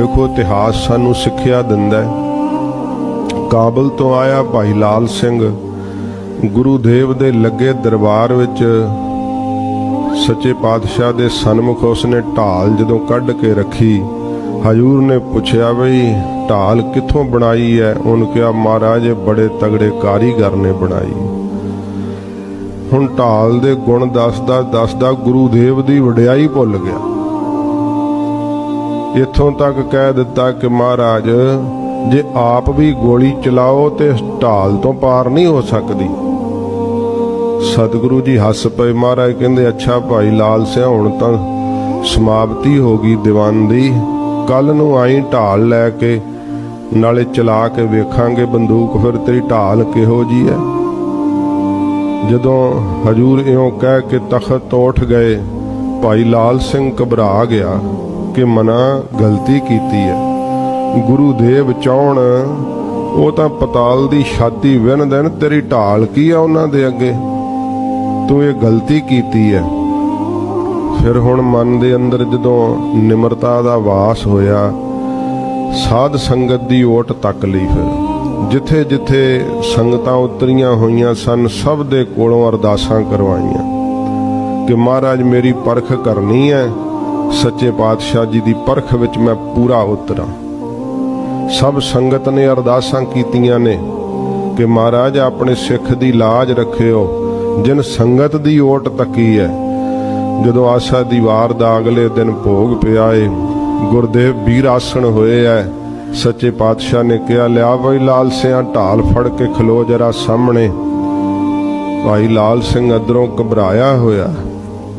ਵੇਖੋ, ਇਤਿਹਾਸ ਸਾਨੂੰ ਸਿੱਖਿਆ ਦਿੰਦਾ ਹੈ। ਕਾਬਲ ਤੋਂ ਆਇਆ ਭਾਈ ਲਾਲ ਸਿੰਘ, ਗੁਰੂ ਦੇਵ ਦੇ ਲੱਗੇ ਦਰਬਾਰ ਵਿੱਚ ਸੱਚੇ ਪਾਤਸ਼ਾਹ ਦੇ ਸਨਮੁਖ ਉਸਨੇ ਢਾਲ ਜਦੋਂ ਕੱਢ ਕੇ ਰੱਖੀ, ਹਜੂਰ ਨੇ ਪੁੱਛਿਆ ਬਈ ਢਾਲ ਕਿੱਥੋਂ ਬਣਾਈ ਹੈ? ਉਹਨੂੰ ਕਿਹਾ, ਮਹਾਰਾਜ, ਇਹ ਬੜੇ ਤਗੜੇ ਕਾਰੀਗਰ ਨੇ ਬਣਾਈ। ਹੁਣ ਢਾਲ ਦੇ ਗੁਣ ਦੱਸਦਾ ਦੱਸਦਾ ਗੁਰੂ ਦੇਵ ਦੀ ਵਡਿਆਈ ਭੁੱਲ ਗਿਆ। ਇੱਥੋਂ ਤੱਕ ਕਹਿ ਦਿੱਤਾ ਕਿ ਮਹਾਰਾਜ, ਜੇ ਆਪ ਵੀ ਗੋਲੀ ਚਲਾਓ ਤੇ ਢਾਲ ਤੋਂ ਪਾਰ ਨਹੀਂ ਹੋ ਸਕਦੀ। ਸਤਿਗੁਰੂ ਜੀ ਹੱਸ ਪਏ। ਮਹਾਰਾਜ ਕਹਿੰਦੇ, ਅੱਛਾ ਭਾਈ, ਲਾਲ ਸਿਆ ਹੁਣ ਤਾਂ ਸਮਾਪਤੀ ਹੋ ਗਈ ਦੀਵਾਨ ਦੀ ਕੱਲ ਨੂੰ ਆਈ ਢਾਲ ਲੈ ਕੇ, ਨਾਲੇ ਚਲਾ ਕੇ ਵੇਖਾਂਗੇ ਬੰਦੂਕ। ਫਿਰ ਤੇਰੀ ਢਾਲ ਕਿਹੋ ਜੀ ਹੈ? ਜਦੋਂ ਹਜੂਰ ਇਉਂ ਕਹਿ ਕੇ ਤਖਤ ਤੋਂ ਉੱਠ ਗਏ, ਭਾਈ ਲਾਲ ਸਿੰਘ ਘਬਰਾ ਗਿਆ। ਕਿ ਮਨਾ ਗਲਤੀ ਕੀਤੀ ਹੈ। ਗੁਰੂ ਦੇਵ ਚਾਹਣ, ਉਹ ਤਾਂ ਪਤਾਲ ਦੀ ਛਾਤੀ ਵਿਨ ਦੇਣ, ਤੇਰੀ ਢਾਲ ਕੀ ਆ ਉਹਨਾਂ ਦੇ ਅੱਗੇ? ਤੂੰ ਇਹ ਗਲਤੀ ਕੀਤੀ ਹੈ। ਫਿਰ ਹੁਣ ਮਨ ਦੇ ਅੰਦਰ ਜਦੋਂ ਨਿਮਰਤਾ ਦਾ ਵਾਸ ਹੋਇਆ, ਸਾਧ ਸੰਗਤ ਦੀ ਓਟ ਤੱਕ ਲਈ ਫਿਰ। ਜਿੱਥੇ ਜਿੱਥੇ ਸੰਗਤਾਂ ਉਤਰੀਆਂ ਹੋਈਆਂ ਸਨ, ਸਭ ਦੇ ਕੋਲੋਂ ਅਰਦਾਸਾਂ ਕਰਵਾਈਆਂ। ਕਿ ਮਹਾਰਾਜ, ਮੇਰੀ ਪਰਖ ਕਰਨੀ ਹੈ। ਸੱਚੇ ਪਾਤਸ਼ਾਹ ਜੀ ਦੀ ਪਰਖ ਵਿੱਚ ਮੈਂ ਪੂਰਾ ਉਤਰਾਂ। ਸਭ ਸੰਗਤ ਨੇ ਅਰਦਾਸਾਂ ਕੀਤੀਆਂ ਨੇ ਕਿ ਮਹਾਰਾਜ ਆਪਣੇ ਸਿੱਖ ਦੀ ਲਾਜ ਰੱਖਿਓ, ਜਿਨ ਸੰਗਤ ਦੀ ਓਟ ਤੱਕੀ ਹੈ। ਜਦੋਂ ਆਸਾ ਦੀ ਵਾਰ ਦਾ ਅਗਲੇ ਦਿਨ ਭੋਗ ਪਿਆ ਏ, ਗੁਰਦੇਵ ਵੀਰ ਆਸਣ ਹੋਏ ਐ। ਸੱਚੇ ਪਾਤਸ਼ਾਹ ਨੇ ਕਿਹਾ, ਲਿਆ ਬਈ ਲਾਲ ਸਿਆਂ ਢਾਲ ਫੜ ਕੇ ਖਲੋ ਜਰਾ ਸਾਹਮਣੇ। ਭਾਈ ਲਾਲ ਸਿੰਘ ਅਦਰੋਂ ਘਬਰਾਇਆ ਹੋਇਆ।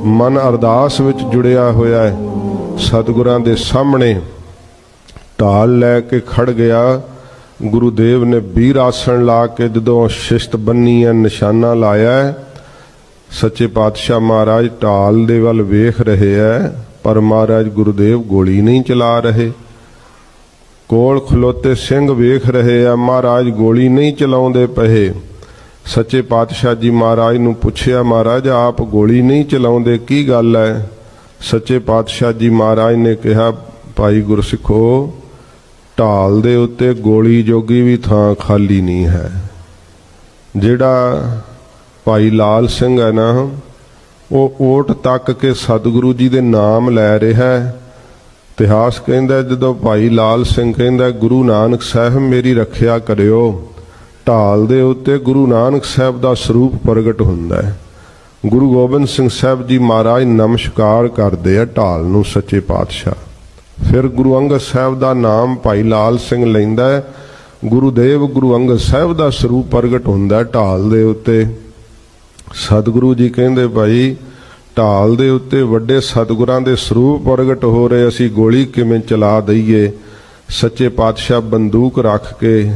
ਮਨ ਅਰਦਾਸ ਵਿੱਚ ਜੁੜਿਆ ਹੋਇਆ ਹੈ। ਸਤਿਗੁਰਾਂ ਦੇ ਸਾਹਮਣੇ ਢਾਲ ਲੈ ਕੇ ਖੜ ਗਿਆ। ਗੁਰੂਦੇਵ ਨੇ ਵੀਰ ਆਸਣ ਲਾ ਕੇ ਜਦੋਂ ਸ਼ਿਸ਼ਤ ਬੰਨੀ ਹੈ ਨਿਸ਼ਾਨਾ ਲਾਇਆ ਹੈ, ਸੱਚੇ ਪਾਤਸ਼ਾਹ ਮਹਾਰਾਜ ਢਾਲ ਦੇ ਵੱਲ ਵੇਖ ਰਹੇ ਹੈ, ਪਰ ਮਹਾਰਾਜ ਗੁਰਦੇਵ ਗੋਲੀ ਨਹੀਂ ਚਲਾ ਰਹੇ। ਕੋਲ ਖਲੋਤੇ ਸਿੰਘ ਵੇਖ ਰਹੇ ਆ, ਮਹਾਰਾਜ ਗੋਲੀ ਨਹੀਂ ਚਲਾਉਂਦੇ ਪਏ। ਸੱਚੇ ਪਾਤਸ਼ਾਹ ਜੀ ਮਹਾਰਾਜ ਨੂੰ ਪੁੱਛਿਆ, ਮਹਾਰਾਜ, ਆਪ ਗੋਲੀ ਨਹੀਂ ਚਲਾਉਂਦੇ, ਕੀ ਗੱਲ ਹੈ ਸੱਚੇ ਪਾਤਸ਼ਾਹ ਜੀ ਮਹਾਰਾਜ ਨੇ ਕਿਹਾ, ਭਾਈ ਗੁਰਸਿੱਖੋ, ਢਾਲ ਦੇ ਉੱਤੇ ਗੋਲੀ ਜੋਗੀ ਵੀ ਥਾਂ ਖਾਲੀ ਨਹੀਂ ਹੈ। ਜਿਹੜਾ ਭਾਈ ਲਾਲ ਸਿੰਘ ਹੈ ਨਾ, ਉਹ ਓਟ ਤੱਕ ਕੇ ਸਤਿਗੁਰੂ ਜੀ ਦੇ ਨਾਮ ਲੈ ਰਿਹਾ ਹੈ। ਇਤਿਹਾਸ ਕਹਿੰਦਾ ਜਦੋਂ ਭਾਈ ਲਾਲ ਸਿੰਘ ਕਹਿੰਦਾ ਗੁਰੂ ਨਾਨਕ ਸਾਹਿਬ ਮੇਰੀ ਰੱਖਿਆ ਕਰਿਓ। ਢਾਲ ਦੇ ਉੱਤੇ ਗੁਰੂ ਨਾਨਕ ਸਾਹਿਬ ਦਾ ਸਰੂਪ ਪ੍ਰਗਟ ਹੁੰਦਾ ਹੈ। ਗੁਰੂ ਗੋਬਿੰਦ ਸਿੰਘ ਸਾਹਿਬ ਜੀ ਮਹਾਰਾਜ ਨਮਸਕਾਰ ਕਰਦੇ ਆ ਢਾਲ ਨੂੰ ਸੱਚੇ ਪਾਤਸ਼ਾਹ। ਫਿਰ ਗੁਰੂ ਅੰਗਦ ਸਾਹਿਬ ਦਾ ਨਾਮ ਭਾਈ ਲਾਲ ਸਿੰਘ ਲੈਂਦਾ ਹੈ। ਗੁਰੂਦੇਵ ਗੁਰੂ ਅੰਗਦ ਸਾਹਿਬ ਦਾ ਸਰੂਪ ਪ੍ਰਗਟ ਹੁੰਦਾ ਢਾਲ ਦੇ ਉੱਤੇ। ਸਤਿਗੁਰੂ ਜੀ ਕਹਿੰਦੇ, ਭਾਈ, ਢਾਲ ਦੇ ਉੱਤੇ ਵੱਡੇ ਸਤਿਗੁਰਾਂ ਦੇ ਸਰੂਪ ਪ੍ਰਗਟ ਹੋ ਰਹੇ, ਅਸੀਂ ਗੋਲੀ ਕਿਵੇਂ ਚਲਾ ਦਈਏ? ਸੱਚੇ ਪਾਤਸ਼ਾਹ ਬੰਦੂਕ ਰੱਖ ਕੇ